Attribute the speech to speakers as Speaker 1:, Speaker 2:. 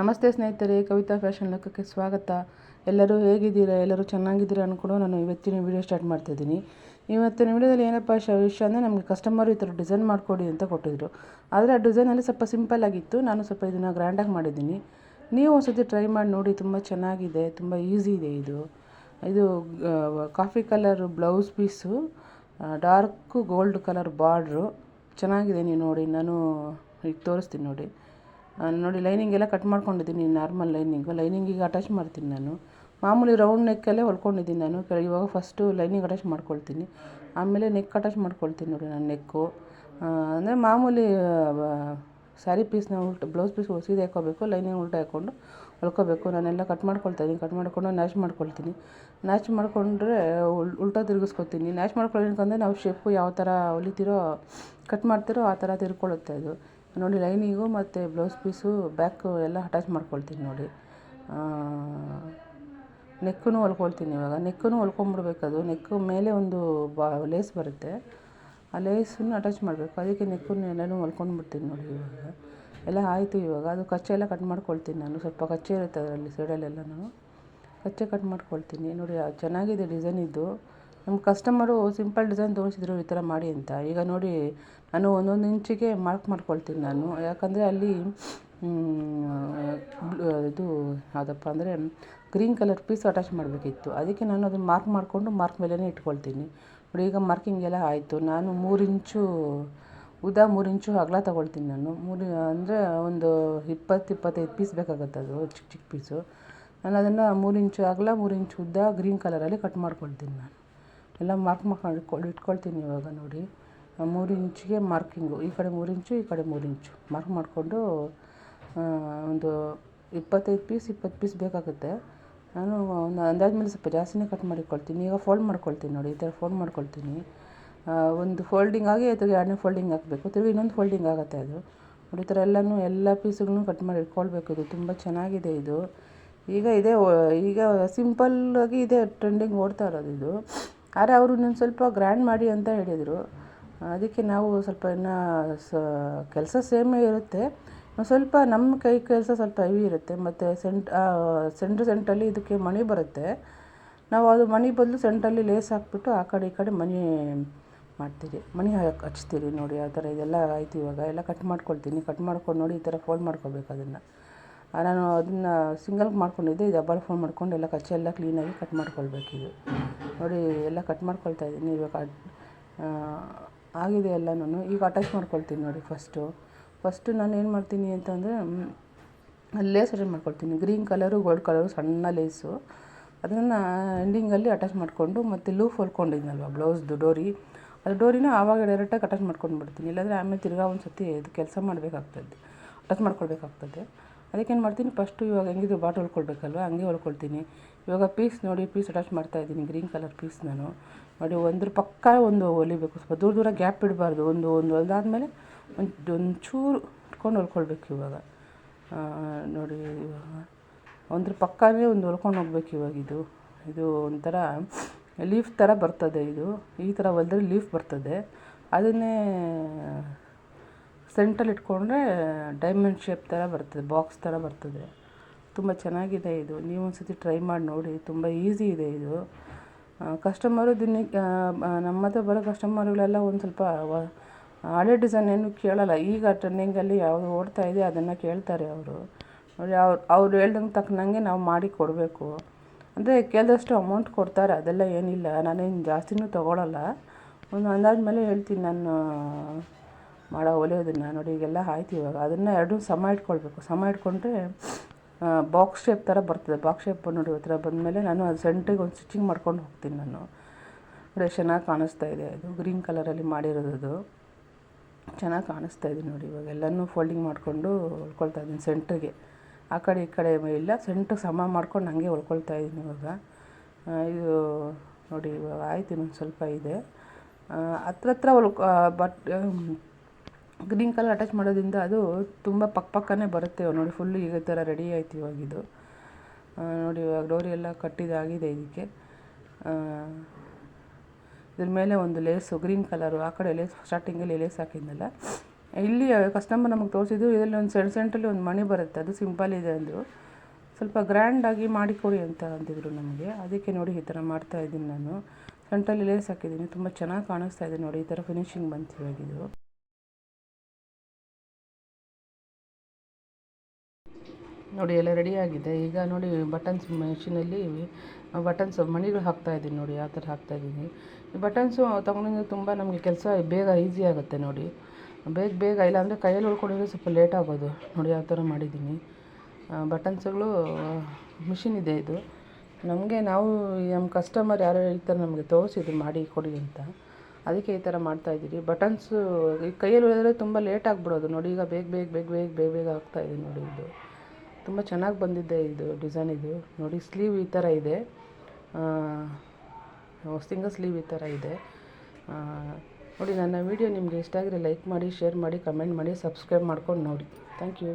Speaker 1: ನಮಸ್ತೆ ಸ್ನೇಹಿತರೆ, ಕವಿತಾ ಫ್ಯಾಷನ್ ಲೋಕಕ್ಕೆ ಸ್ವಾಗತ. ಎಲ್ಲರೂ ಹೇಗಿದ್ದೀರಾ? ಎಲ್ಲರೂ ಚೆನ್ನಾಗಿದ್ದೀರಾ ಅಂದ್ಕೊಂಡು ನಾನು ಇವತ್ತಿನ ವಿಡಿಯೋ ಸ್ಟಾರ್ಟ್ ಮಾಡ್ತಾಯಿದ್ದೀನಿ ಇವತ್ತಿನ ವಿಡಿಯೋದಲ್ಲಿ ಏನಪ್ಪ ವಿಷಯ ಅಂದರೆ ನಮಗೆ ಕಸ್ಟಮರ್ ಈ ಥರ ಡಿಸೈನ್ ಮಾಡಿಕೊಡಿ ಅಂತ ಕೊಟ್ಟಿದ್ರು. ಆದರೆ ಆ ಡಿಸೈನಲ್ಲಿ ಸ್ವಲ್ಪ ಸಿಂಪಲ್ ಆಗಿತ್ತು. ನಾನು ಸ್ವಲ್ಪ ಇದನ್ನು ಗ್ರ್ಯಾಂಡಾಗಿ ಮಾಡಿದ್ದೀನಿ. ನೀವು ಒಂದ್ಸತಿ ಟ್ರೈ ಮಾಡಿ ನೋಡಿ, ತುಂಬ ಚೆನ್ನಾಗಿದೆ, ತುಂಬ ಈಸಿ ಇದೆ ಇದು. ಇದು coffee colour blouse piece dark gold colour border ಚೆನ್ನಾಗಿದೆ, ನೀವು ನೋಡಿ. ನಾನು ಈಗ ತೋರಿಸ್ತೀನಿ ನೋಡಿ. ನೋಡಿ ಲೈನಿಂಗ್ ಎಲ್ಲ ಕಟ್ ಮಾಡ್ಕೊಂಡಿದ್ದೀನಿ ನಾರ್ಮಲ್ ಲೈನಿಂಗು ಲೈನಿಂಗಿಗೆ ಅಟ್ಯಾಚ್ ಮಾಡ್ತೀನಿ ನಾನು. ಮಾಮೂಲಿ ರೌಂಡ್ ನೆಕ್ಕಲ್ಲೇ ಹೊಲ್ಕೊಂಡಿದ್ದೀನಿ ನಾನು. ಕೆಳಗೆ ಇವಾಗ ಫಸ್ಟು ಲೈನಿಂಗ್ ಅಟ್ಯಾಚ್ ಮಾಡ್ಕೊಳ್ತೀನಿ. ಆಮೇಲೆ ನೆಕ್ ಅಟ್ಯಾಚ್ ಮಾಡ್ಕೊಳ್ತೀನಿ ನೋಡಿ ನಾನು ನೆಕ್ಕು ಅಂದರೆ ಮಾಮೂಲಿ ಸ್ಯಾರಿ ಪೀಸ್ನ ಉಲ್ಟ ಬ್ಲೌಸ್ ಪೀಸ್ ಸೀದೆ ಹಾಕೋಬೇಕು ಲೈನಿಂಗ್ ಉಲ್ಟ ಹಾಕ್ಕೊಂಡು ಹೊಲ್ಕೋಬೇಕು. ನಾನೆಲ್ಲ ಕಟ್ ಮಾಡ್ಕೊಳ್ತಾ ಇದ್ದೀನಿ ಕಟ್ ಮಾಡಿಕೊಂಡು ನ್ಯಾಚ್ ಮಾಡ್ಕೊಳ್ತೀನಿ. ನ್ಯಾಚ್ ಮಾಡಿಕೊಂಡ್ರೆ ಉಲ್, ಉಲ್ಟಾ ತಿರುಗಿಸ್ಕೊತೀನಿ. ನ್ಯಾಚ್ ಅಂದರೆ ನಾವು ಶೇಪು ಯಾವ ಥರ ಹೊಲಿತೀರೋ ಕಟ್ ಮಾಡ್ತೀರೋ ಆ ಥರ ತಿರ್ಕೊಳ್ಳುತ್ತೆ ಅದು. ನೋಡಿ ಲೈನಿಂಗು ಮತ್ತು ಬ್ಲೌಸ್ ಪೀಸು, ಬ್ಯಾಕು ಎಲ್ಲ ಅಟ್ಯಾಚ್ ಮಾಡ್ಕೊಳ್ತೀನಿ ನೋಡಿ. ನೆಕ್ಕೂ ಹೊಲ್ಕೊಳ್ತೀನಿ ಇವಾಗ. ನೆಕ್ಕೂ ಹೊಲ್ಕೊಂಬಿಡ್ಬೇಕು ಅದು. ನೆಕ್ಕು ಮೇಲೆ ಒಂದು ಬಾ ಲೇಸ್ ಬರುತ್ತೆ. ಆ ಲೇಸನ್ನು ಅಟ್ಯಾಚ್ ಮಾಡಬೇಕು. ಅದಕ್ಕೆ ನೆಕ್ಕನ್ನು ಎಲ್ಲನೂ ಹೊಲ್ಕೊಂಡ್ಬಿಡ್ತೀನಿ ನೋಡಿ ಇವಾಗ. ಎಲ್ಲ ಆಯಿತು ಇವಾಗ. ಅದು ಕಚ್ಚೆ ಎಲ್ಲ ಕಟ್ ಮಾಡ್ಕೊಳ್ತೀನಿ ನಾನು. ಸ್ವಲ್ಪ ಕಚ್ಚೆ ಇರುತ್ತೆ ಅದರಲ್ಲಿ ಸೈಡಲ್ಲೆಲ್ಲನೂ ಕಚ್ಚೆ ಕಟ್ ಮಾಡ್ಕೊಳ್ತೀನಿ. ನೋಡಿ ಚೆನ್ನಾಗಿದೆ ಡಿಸೈನ್ ಇದು. ನಮ್ಮ ಕಸ್ಟಮರು ಸಿಂಪಲ್ ಡಿಸೈನ್ ತೋರಿಸಿದ್ರು ಈ ಥರ ಮಾಡಿ ಅಂತ. ಈಗ ನೋಡಿ, ನಾನು ಒಂದೊಂದು ಇಂಚಿಗೆ ಮಾರ್ಕ್ ಮಾಡ್ಕೊಳ್ತೀನಿ ನಾನು. ಯಾಕಂದರೆ ಅಲ್ಲಿ ಇದು ಯಾವುದಪ್ಪ ಅಂದರೆ ಗ್ರೀನ್ ಕಲರ್ ಪೀಸ್ ಅಟ್ಯಾಚ್ ಮಾಡಬೇಕಿತ್ತು. ಅದಕ್ಕೆ ನಾನು ಅದನ್ನು ಮಾರ್ಕ್ ಮಾಡಿಕೊಂಡು ಮಾರ್ಕ್ ಮೇಲೇ ಇಟ್ಕೊಳ್ತೀನಿ. ನೋಡಿ, ಈಗ ಮಾರ್ಕಿಂಗ್ ಎಲ್ಲ ಆಯಿತು. ನಾನು ಮೂರು ಇಂಚು ಉದ್ದ ಮೂರು ಇಂಚು ಅಗಲ ತೊಗೊಳ್ತೀನಿ ನಾನು. ಮೂರು, ಅಂದರೆ ಒಂದು ಇಪ್ಪತ್ತು, ಇಪ್ಪತ್ತೈದು ಪೀಸ್ ಬೇಕಾಗುತ್ತೆ ಅದು, ಚಿಕ್ಕ ಚಿಕ್ಕ ಪೀಸು. ನಾನು ಅದನ್ನು ಮೂರು ಇಂಚು ಅಗಲ, ಮೂರು ಇಂಚು ಉದ್ದ ಗ್ರೀನ್ ಕಲರಲ್ಲಿ ಕಟ್ ಮಾಡ್ಕೊಳ್ತೀನಿ ನಾನು. ಎಲ್ಲ ಮಾರ್ಕ್ ಇಟ್ಕೊಳ್ ಇಟ್ಕೊಳ್ತೀನಿ ಇವಾಗ ನೋಡಿ. ಮೂರು ಇಂಚಿಗೆ ಮಾರ್ಕಿಂಗು. ಈ ಕಡೆ ಮೂರು ಇಂಚು, ಈ ಕಡೆ ಮೂರು ಇಂಚು. ಮಾರ್ಕ್ ಮಾಡಿಕೊಂಡು ಒಂದು ಇಪ್ಪತ್ತೈದು ಪೀಸ್, ಇಪ್ಪತ್ತು ಪೀಸ್ ಬೇಕಾಗುತ್ತೆ. ನಾನು ಒಂದು ಅಂದಾಜು ಮೇಲೆ ಸ್ವಲ್ಪ ಜಾಸ್ತಿನೇ ಕಟ್ ಮಾಡಿಕೊಳ್ತೀನಿ. ಈಗ ಫೋಲ್ಡ್ ಮಾಡ್ಕೊಳ್ತೀನಿ ನೋಡಿ. ಈ ಥರ ಫೋಲ್ಡ್ ಮಾಡ್ಕೊಳ್ತೀನಿ. ಒಂದು ಫೋಲ್ಡಿಂಗ್ ಆಗಿ ತಿರ್ಗಿ ಎರಡನೇ ಫೋಲ್ಡಿಂಗ್ ಹಾಕಬೇಕು. ತಿರುಗಿ ಇನ್ನೊಂದು ಫೋಲ್ಡಿಂಗ್ ಆಗುತ್ತೆ ಅದು. ನೋಡಿ, ಈ ಥರ ಎಲ್ಲನೂ, ಎಲ್ಲ ಪೀಸ್ಗಳನ್ನು ಕಟ್ ಮಾಡಿ ಇಟ್ಕೊಳ್ಬೇಕು. ಇದು ತುಂಬ ಚೆನ್ನಾಗಿದೆ ಇದು. ಈಗ ಇದೇ ಈಗ ಸಿಂಪಲ್ಲಾಗಿ ಇದೆ, ಟ್ರೆಂಡಿಂಗ್ ಓಡ್ತಾ ಇರೋದು ಇದು. ಆದರೆ ಅವರು ಇನ್ನೊಂದು ಸ್ವಲ್ಪ ಗ್ರ್ಯಾಂಡ್ ಮಾಡಿ ಅಂತ ಹೇಳಿದರು. ಅದಕ್ಕೆ ನಾವು ಸ್ವಲ್ಪ ಇನ್ನು ಸ ಕೆಲಸ ಸೇಮೇ ಇರುತ್ತೆ. ಸ್ವಲ್ಪ ನಮ್ಮ ಕೈ ಕೆಲಸ ಸ್ವಲ್ಪ ಹೆವಿ ಇರುತ್ತೆ. ಮತ್ತು ಸೆಂಟ್ ಸೆಂಟ್ರ್ ಸೆಂಟ್ರಲ್ಲಿ ಇದಕ್ಕೆ ಮಣಿ ಬರುತ್ತೆ. ನಾವು ಅದು ಮಣಿ ಬದಲು ಸೆಂಟ್ರಲ್ಲಿ ಲೇಸ್ ಹಾಕ್ಬಿಟ್ಟು ಆ ಕಡೆ ಈ ಕಡೆ ಮಣಿ ಮಾಡ್ತೀರಿ. ಮಣಿ ಹಚ್ತೀರಿ ನೋಡಿ, ಆ ಥರ ಇದೆಲ್ಲ ಆಯ್ತು ಇವಾಗ. ಎಲ್ಲ ಕಟ್ ಮಾಡ್ಕೊಳ್ತೀನಿ. ಕಟ್ ಮಾಡ್ಕೊಂಡು ನೋಡಿ ಈ ಥರ ಫೋಲ್ಡ್ ಮಾಡ್ಕೋಬೇಕು ಅದನ್ನು. ನಾನು ಅದನ್ನು ಸಿಂಗಲ್ಗೆ ಮಾಡ್ಕೊಂಡಿದ್ದೆ. ಇದು ಡಬಲ್ ಫೋಲ್ಡ್ ಮಾಡ್ಕೊಂಡು ಎಲ್ಲ ಕಚ್ಚೆ ಎಲ್ಲ ಕ್ಲೀನಾಗಿ ಕಟ್ ಮಾಡ್ಕೊಳ್ಬೇಕಿದು ನೋಡಿ, ಎಲ್ಲ ಕಟ್ ಮಾಡ್ಕೊಳ್ತಾ ಇದ್ದೀನಿ. ಇವಾಗ ಆಗಿದೆ ಎಲ್ಲ ನಾನು ಈಗ ಅಟ್ಯಾಚ್ ಮಾಡ್ಕೊಳ್ತೀನಿ ನೋಡಿ ಫಸ್ಟು ಫಸ್ಟು ನಾನು ಏನು ಮಾಡ್ತೀನಿ ಅಂತಂದರೆ ಲೇಸ್ ಅಟ್ಯಾಚ್ ಮಾಡ್ಕೊಳ್ತೀನಿ. ಗ್ರೀನ್ ಕಲರು ಗೋಲ್ಡ್ ಕಲರು ಸಣ್ಣ ಲೇಸು ಅದನ್ನು ಎಂಡಿಂಗಲ್ಲಿ ಅಟ್ಯಾಚ್ ಮಾಡಿಕೊಂಡು, ಮತ್ತು ಲೂಫ್ ಹೊಲ್ಕೊಂಡಿದ್ನಲ್ವ ಬ್ಲೌಸ್ದು ಡೋರಿ ಅದು ಡೋರಿನ ಆವಾಗ ಡೈರೆಕ್ಟಾಗಿ ಅಟ್ಯಾಚ್ ಮಾಡ್ಕೊಂಡು ಬಿಡ್ತೀನಿ. ಇಲ್ಲಾಂದರೆ ಆಮೇಲೆ ತಿರ್ಗಾ ಒಂದು ಸತಿ ಇದು ಕೆಲಸ ಮಾಡಬೇಕಾಗ್ತದೆ. ಅಟ್ಯಾಚ್ ಮಾಡ್ಕೊಳ್ಬೇಕಾಗ್ತದೆ. ಅದಕ್ಕೇನು ಮಾಡ್ತೀನಿ ಫಸ್ಟು ಇವಾಗ ಹೆಂಗಿದ್ರು ಬಾಟ್ ಹೊಲ್ಕೊಳ್ಬೇಕಲ್ವ, ಹಂಗೆ ಹೊಲ್ಕೊಳ್ತೀನಿ. ಇವಾಗ ಪೀಸ್ ನೋಡಿ ಪೀಸ್ ಅಟ್ಯಾಚ್ ಮಾಡ್ತಾ ಇದ್ದೀನಿ ಗ್ರೀನ್ ಕಲರ್ ಪೀಸ್ ನಾನು. ನೋಡಿ, ಒಂದ್ರ ಪಕ್ಕ ಒಂದು ಹೊಲಿಬೇಕು ಸ್ವಲ್ಪ ದೂರ ದೂರ ಗ್ಯಾಪ್ ಇಡಬಾರ್ದು. ಒಂದು ಒಂದು ಹೊಲ್ದಾದ್ಮೇಲೆ ಒಂದು ಒಂದು ಚೂರು ಇಟ್ಕೊಂಡು ಹೊಲ್ಕೊಳ್ಬೇಕು ಇವಾಗ. ನೋಡಿ, ಇವಾಗ ಒಂದ್ರ ಪಕ್ಕನೇ ಒಂದು ಹೊಲ್ಕೊಂಡು ಹೋಗ್ಬೇಕು ಇವಾಗ ಇದು. ಇದು ಒಂಥರ ಲೀಫ್ ಥರ ಬರ್ತದೆ ಇದು. ಈ ಥರ ಹೊಲ್ದ್ರೆ ಲೀಫ್ ಬರ್ತದೆ. ಅದನ್ನೇ ಸೆಂಟ್ರಲ್ಲಿ ಇಟ್ಕೊಂಡ್ರೆ ಡೈಮಂಡ್ ಶೇಪ್ ಥರ ಬರ್ತದೆ ಬಾಕ್ಸ್ ಥರ ಬರ್ತದೆ. ತುಂಬ ಚೆನ್ನಾಗಿದೆ ಇದು. ನೀವು ಒಂದು ಸತಿ ಟ್ರೈ ಮಾಡಿ ನೋಡಿ. ತುಂಬ ಈಸಿ ಇದೆ ಇದು. ಕಸ್ಟಮರು ದಿನಕ್ಕೆ ನಮ್ಮ ಹತ್ರ ಬರೋ ಕಸ್ಟಮರ್ಗಳೆಲ್ಲ ಒಂದು ಸ್ವಲ್ಪ ಹಳೆ ಡಿಸೈನ್ ಏನು ಕೇಳಲ್ಲ. ಈಗ ಟ್ರೆಂಡಿಂಗಲ್ಲಿ ಯಾವುದು ಓಡ್ತಾ ಇದೆ ಅದನ್ನು ಕೇಳ್ತಾರೆ ಅವರು. ನೋಡಿ ಅವ್ರು ಅವ್ರು ಹೇಳ್ದಂಗೆ ತಕ್ಕನಂಗೆ ನಾವು ಮಾಡಿ ಕೊಡಬೇಕು. ಅಂದರೆ ಕೇಳಿದಷ್ಟು ಅಮೌಂಟ್ ಕೊಡ್ತಾರೆ. ಅದೆಲ್ಲ ಏನಿಲ್ಲ. ನಾನೇನು ಜಾಸ್ತಿನೂ ತೊಗೊಳಲ್ಲ. ಒಂದು ಅಂದಾಜು ಮೇಲೆ ಹೇಳ್ತೀನಿ ನಾನು ಮಾಡೋ ಹೊಲಿಯೋದನ್ನು ನೋಡಿ, ಈಗೆಲ್ಲ ಆಯ್ತು ಇವಾಗ. ಅದನ್ನು ಎರಡೂ ಸಮ ಇಟ್ಕೊಳ್ಬೇಕು. ಸಮ ಇಟ್ಕೊಂಡ್ರೆ ಬಾಕ್ಸ್ ಶೇಪ್ ಥರ ಬರ್ತದೆ. ಬಾಕ್ಸ್ ಶೇಪ್ ನೋಡಿ ಈ ಥರ ಬಂದಮೇಲೆ ನಾನು ಅದು ಸೆಂಟ್ರಿಗೆ ಒಂದು ಸ್ಟಿಚಿಂಗ್ ಮಾಡ್ಕೊಂಡು ಹೋಗ್ತೀನಿ ನಾನು. ನೋಡಿ, ಚೆನ್ನಾಗಿ ಕಾಣಿಸ್ತಾ ಇದೆ ಅದು. ಗ್ರೀನ್ ಕಲರಲ್ಲಿ ಮಾಡಿರೋದು ಅದು. ಚೆನ್ನಾಗಿ ಕಾಣಿಸ್ತಾ ಇದೆ ನೋಡಿ ಇವಾಗ. ಎಲ್ಲನೂ ಫೋಲ್ಡಿಂಗ್ ಮಾಡಿಕೊಂಡು ಹೊಲ್ಕೊಳ್ತಾ ಇದ್ದೀನಿ ಸೆಂಟ್ರಿಗೆ ಆ ಕಡೆ ಈ ಕಡೆ ಇಲ್ಲ ಸೆಂಟ್ರ್ ಸಮ ಮಾಡ್ಕೊಂಡು ಹಂಗೆ ಹೊಲ್ಕೊಳ್ತಾ ಇದ್ದೀನಿ ಇವಾಗ. ಇದು ನೋಡಿ ಇವಾಗ ಆಯ್ತು ಇನ್ನೊಂದು ಸ್ವಲ್ಪ ಇದೆ. ಹತ್ರ ಹತ್ರ ಹೊಲ್ಕೊ ಬಟ್ ಗ್ರೀನ್ ಕಲರ್ ಅಟ್ಯಾಚ್ ಮಾಡೋದ್ರಿಂದ ಅದು ತುಂಬ ಪಕ್ಕ ಪಕ್ಕನೇ ಬರುತ್ತೆ ನೋಡಿ. ಫುಲ್ಲು ಈಗ ಥರ ರೆಡಿ ಆಯ್ತು ಇವಾಗ ಇದು. ನೋಡಿ ಇವಾಗ ಡೋರಿ ಎಲ್ಲ ಕಟ್ಟಿದಾಗಿದೆ ಇದಕ್ಕೆ. ಇದ್ರ ಮೇಲೆ ಒಂದು ಲೇಸು ಗ್ರೀನ್ ಕಲರು ಆ ಕಡೆ ಲೇಸ್ ಸ್ಟಾರ್ಟಿಂಗಲ್ಲಿ ಲೇಸ್ ಹಾಕಿದ್ನಲ್ಲ. ಇಲ್ಲಿ ಕಸ್ಟಮರ್ ನಮಗೆ ತೋರಿಸಿದ್ದು ಇದರಲ್ಲಿ ಒಂದು ಸೆಂಟ್ ಸೆಂಟಲ್ಲಿ ಒಂದು ಮಣಿ ಬರುತ್ತೆ. ಅದು ಸಿಂಪಲ್ ಇದೆ ಅಂದರು. ಸ್ವಲ್ಪ ಗ್ರ್ಯಾಂಡಾಗಿ ಮಾಡಿಕೊಡಿ ಅಂತ ಅಂದಿದ್ರು ನಮಗೆ. ಅದಕ್ಕೆ ನೋಡಿ ಈ ಥರ ಮಾಡ್ತಾ ಇದ್ದೀನಿ ನಾನು. ಸೆಂಟಲ್ಲಿ ಲೇಸ್ ಹಾಕಿದ್ದೀನಿ. ತುಂಬ ಚೆನ್ನಾಗಿ ಕಾಣಿಸ್ತಾ ಇದೆ ನೋಡಿ. ಈ ಥರ ಫಿನಿಶಿಂಗ್ ಬಂತು ಇವಾಗಿದು ನೋಡಿ, ಎಲ್ಲ ರೆಡಿ ಆಗಿದೆ. ಈಗ ನೋಡಿ ಬಟನ್ಸ್ ಮೆಷಿನಲ್ಲಿ ಬಟನ್ಸ್ ಮಣಿಗಳು ಹಾಕ್ತಾ ಇದ್ದೀನಿ ನೋಡಿ ಆ ಥರ ಹಾಕ್ತಾ ಇದ್ದೀನಿ. ಈ ಬಟನ್ಸು ತೊಗೊಂಡಿದ್ದು ತುಂಬ ನಮಗೆ ಕೆಲಸ ಬೇಗ ಈಸಿ ಆಗುತ್ತೆ ನೋಡಿ. ಬೇಗ ಬೇಗ ಇಲ್ಲಾಂದರೆ ಕೈಯಲ್ಲಿ ಉಳ್ಕೊಂಡಿದ್ರೆ ಸ್ವಲ್ಪ ಲೇಟ್ ಆಗೋದು. ನೋಡಿ, ಯಾವ ಥರ ಮಾಡಿದ್ದೀನಿ. ಬಟನ್ಸ್ಗಳು ಮಿಷಿನ್ ಇದೆ ಇದು. ನಮಗೆ ನಾವು ನಮ್ಮ ಕಸ್ಟಮರ್ ಯಾರೋ ಹೇಳ್ತಾರೆ ನಮಗೆ ತೋರಿಸಿದ್ರು ಮಾಡಿ ಕೊಡಿ ಅಂತ. ಅದಕ್ಕೆ ಈ ಥರ ಮಾಡ್ತಾಯಿದ್ದೀರಿ ಬಟನ್ಸು ಈ ಕೈಯಲ್ಲಿ ಉಳಿದ್ರೆ ತುಂಬ ಲೇಟ್ ಆಗಿಬಿಡೋದು. ನೋಡಿ, ಈಗ ಬೇಗ ಬೇಗ ಬೇಗ ಬೇಗ ಬೇಗ ಬೇಗ ಆಗ್ತಾಯಿದೆ ನೋಡಿ ಇದು. ತುಂಬ ಚೆನ್ನಾಗಿ ಬಂದಿದೆ ಇದು ಡಿಸೈನ್ ಇದು. ನೋಡಿ, ಸ್ಲೀವ್ ಈ ಥರ ಇದೆ. ಸಿಂಗಲ್ ಸ್ಲೀವ್ ಈ ಥರ ಇದೆ. ನೋಡಿ, ನನ್ನ ವಿಡಿಯೋ ನಿಮಗೆ ಇಷ್ಟ ಆಗಿದ್ರೆ ಲೈಕ್ ಮಾಡಿ, ಶೇರ್ ಮಾಡಿ, ಕಮೆಂಟ್ ಮಾಡಿ, ಸಬ್ಸ್ಕ್ರೈಬ್ ಮಾಡ್ಕೊಂಡು ನೋಡಿ. Thank you.